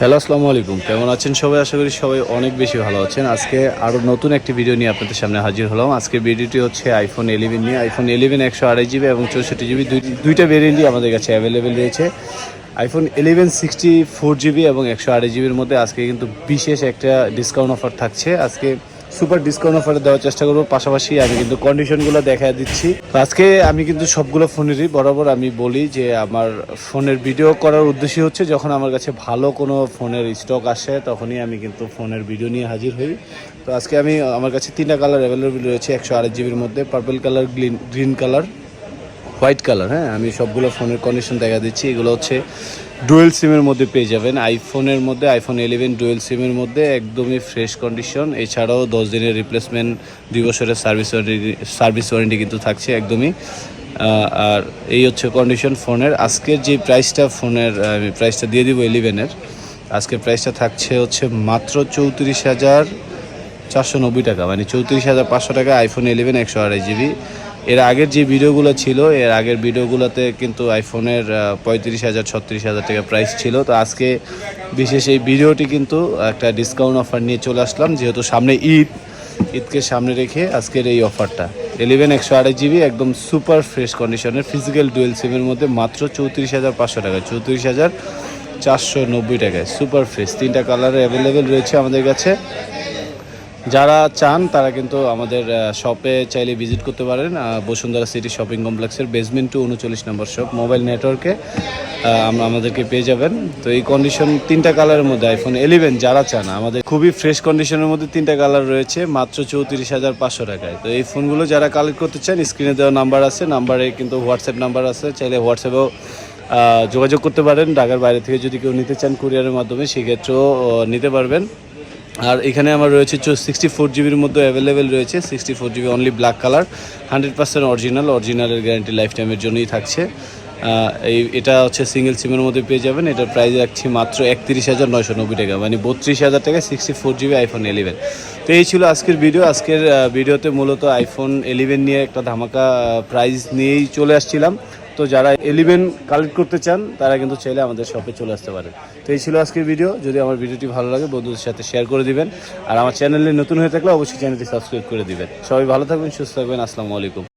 Hello আসসালামু আলাইকুম। কেমন আছেন সবাই? আশা করি সবাই অনেক বেশি ভালো আছেন। আজকে আরও নতুন একটি ভিডিও নিয়ে আপনাদের সামনে হাজির হলাম। আজকে ভিডিওটি হচ্ছে আইফোন ইলেভেন নিয়ে। আইফোন ইলেভেন একশো আড়াই জিবি এবং চৌষট্টি জিবি দুইটা ভেরিয়েন্টই আমাদের কাছে অ্যাভেলেবেল রয়েছে। IPhone eleven sixty four GB এবং একশো আড়াই জিবির মধ্যে আজকে কিন্তু বিশেষ একটা ডিসকাউন্ট অফার থাকছে। আজকে সুপার ডিসকাউন্ট অফারে দেওয়ার চেষ্টা করব। পাশাপাশি আমি কিন্তু কন্ডিশনগুলো দেখা দিচ্ছি। আজকে আমি কিন্তু সবগুলো ফোনেরই বরাবর আমি বলি যে আমার ফোনের ভিডিও করার উদ্দেশ্য হচ্ছে, যখন আমার কাছে ভালো কোনো ফোনের স্টক আসে, তখনই আমি কিন্তু ফোনের ভিডিও নিয়ে হাজির হই। তো আজকে আমি, আমার কাছে তিনটা কালার অ্যাভেলেবেল রয়েছে, একশো আড়াই জিবির মধ্যে purple colour green green colour white colour হ্যাঁ? আমি সবগুলো ফোনের কন্ডিশন দেখা দিচ্ছি। এগুলো হচ্ছে ডুয়েল সিমের মধ্যে পেয়ে যাবেন। আইফোনের মধ্যে আইফোন ইলেভেন ডুয়েল সিমের মধ্যে একদমই ফ্রেশ কন্ডিশন এছাড়াও দশ দিনের রিপ্লেসমেন্ট দুই বছরের সার্ভিস ওয়ারেন্টি সার্ভিস ওয়ারেন্টি কিন্তু থাকছে একদমই। আর এই হচ্ছে কন্ডিশন ফোনের। আজকের যে প্রাইসটা ফোনের প্রাইসটা দিয়ে দিব ইলেভেনের আজকের প্রাইসটা থাকছে হচ্ছে মাত্র চৌত্রিশ হাজার চারশো নব্বই টাকা। মানে চৌত্রিশ হাজার পাঁচশো টাকা আইফোন ইলেভেন একশো আড়াই জিবি এর আগের যে ভিডিওগুলো ছিল, এর আগের ভিডিওগুলোতে কিন্তু আইফোনের পঁয়ত্রিশ হাজার, ছত্রিশ হাজার টাকা প্রাইস ছিল। তো আজকে বিশেষ এই ভিডিওটি কিন্তু একটা ডিসকাউন্ট অফার নিয়ে চলে আসলাম, যেহেতু সামনে ঈদ, ঈদকে সামনে রেখে আজকের এই অফারটা ইলেভেন একশো আড়াই জিবি একদম সুপার ফ্রেশ কন্ডিশনের ফিজিক্যাল ডুয়েল সিমের মধ্যে মাত্র চৌত্রিশ হাজার পাঁচশো টাকা, চৌত্রিশ হাজার চারশো নব্বই টাকায় সুপার ফ্রেশ তিনটা কালার অ্যাভেলেবেল রয়েছে আমাদের কাছে। যারা চান, তারা কিন্তু আমাদের শপে চাইলে ভিজিট করতে পারেন বসুন্ধরা সিটি শপিং কমপ্লেক্সের বেসমেন্ট টু উনচল্লিশ নম্বর শপ মোবাইল নেটওয়ার্কে আমরা আমাদেরকে পেয়ে যাবেন। তো এই কন্ডিশন তিনটা কালারের মধ্যে আইফোন ইলেভেন যারা চান, আমাদের খুবই ফ্রেশ কন্ডিশনের মধ্যে তিনটা কালার রয়েছে, মাত্র চৌত্রিশ হাজার পাঁচশো টাকায়। তো এই ফোনগুলো যারা কালেক্ট করতে চান স্ক্রিনে দেওয়া নাম্বার আছে নাম্বারে কিন্তু হোয়াটসঅ্যাপ নাম্বার আছে, চাইলে হোয়াটসঅ্যাপেও যোগাযোগ করতে পারেন। ঢাকার বাইরে থেকে যদি কেউ নিতে চান কুরিয়ারের মাধ্যমে, সেক্ষেত্রেও নিতে পারবেন। আর এখানে আমার রয়েছে সিক্সটি ফোর জিবির মধ্যে অ্যাভেলেবেল রয়েছে। Sixty four GB only black colour hundred percent original অরিজিনালের guarantee life টাইমের জন্যই থাকছে। এই এটা হচ্ছে সিঙ্গেল সিমের মধ্যে পেয়ে যাবেন। এটার প্রাইস রাখছি মাত্র একত্রিশ হাজার নয়শো নব্বই টাকা মানে বত্রিশ হাজার টাকা sixty four GB iPhone eleven তো এই ছিল আজকের ভিডিও আজকের ভিডিওতে মূলত আইফোন ইলেভেন নিয়ে একটা ধামাকা প্রাইস নিয়েই চলে আসছিলাম। তো যারা এলিভেন কালেক্ট করতে চান, তারা কিন্তু চাইলে আমাদের শপে চলে আসতে পারে। তো এই ছিল আজকের ভিডিও যদি আমার ভিডিওটি ভালো লাগে, বন্ধুদের সাথে শেয়ার করে দিবেন। আর আমার চ্যানেলে নতুন হয়ে থাকলে অবশ্যই চ্যানেলটি সাবস্ক্রাইব করে দিবেন। সবাই ভালো থাকবেন, সুস্থ থাকবেন। আসসালামু আলাইকুম।